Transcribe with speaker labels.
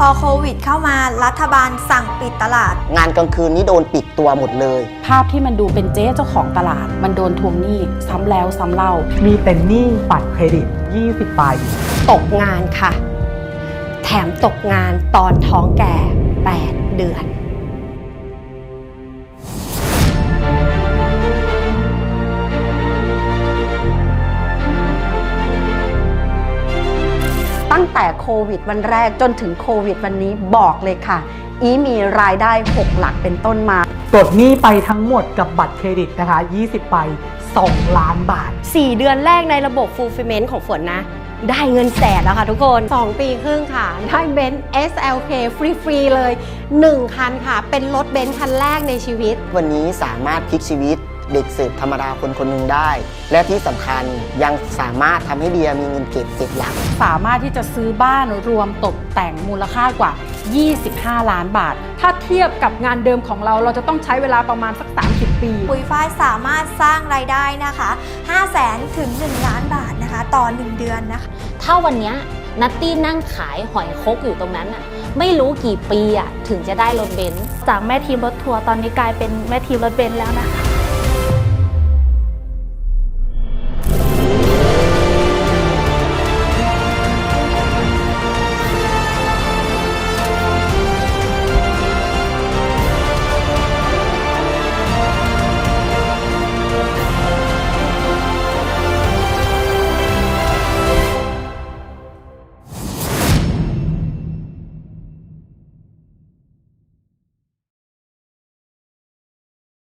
Speaker 1: พอโควิดเข้ามารัฐบาลสั่งปิดตลาด
Speaker 2: งานกลางคืนนี้โดนปิดตัวหมดเลย
Speaker 3: ภาพที่มันดูเป็นเจ๊เจ้าของตลาด มันโดนทวงหนี้ซ้ำแล้วซ้ำเล่า
Speaker 4: มีเป็นหนี้บัตรเครดิต 20ใบ
Speaker 5: ตกงานค่ะ แถมตกงานตอนท้องแก่ 8 เดือน ตั้งแต่โควิดวันแรกจนถึงโควิดวันนี้บอกเลยค่ะ อีมีรายได้ 6 หลักเป็นต้นมา
Speaker 4: ปลดหนี้ไปทั้งหมดกับบัตรเครดิตนะคะ 20ใบ2ล้านบาท
Speaker 5: 4 เดือนแรกในระบบ fulfillment ของฝนนะ ได้เงินแสนแล้วค่ะทุกคน 2 ปีครึ่งค่ะ ได้เบนซ์ SLK ฟรีๆเลย 1 คันค่ะ เป็นรถเบนซ์คันแรกในชีวิต
Speaker 2: วันนี้สามารถพลิกชีวิต เด็กเสิร์ฟธรรมดาคนคนหนึ่งได้ และที่สำคัญยังสามารถทำให้เดียมีเงินเก็บเจ็ดหลัก
Speaker 3: สามารถที่จะซื้อบ้านรวมตกแต่งมูลค่ากว่า 25 ล้านบาท
Speaker 6: ถ้าเทียบกับงานเดิมของเราเราจะต้องใช้เวลาประมาณสัก 30 ปี
Speaker 1: ปุ๋ยฝ้ายสามารถสร้างรายได้นะคะ 5 0 0แสนถึง 1 ล้านบาทนะคะ ต่อ 1 เดือนนะคะ
Speaker 7: ถ้าวันเนี้ยนัตตี้นั่งขายหอยคกอยู่ตรงนั้นน่ะไม่รู้กี่ปีอะถึงจะได้รถเบนซ์
Speaker 8: จากแม่ทีมรถทัวร์ตอนนี้กลายเป็นแม่ทีมรถเบนซ์แล้วนะคะ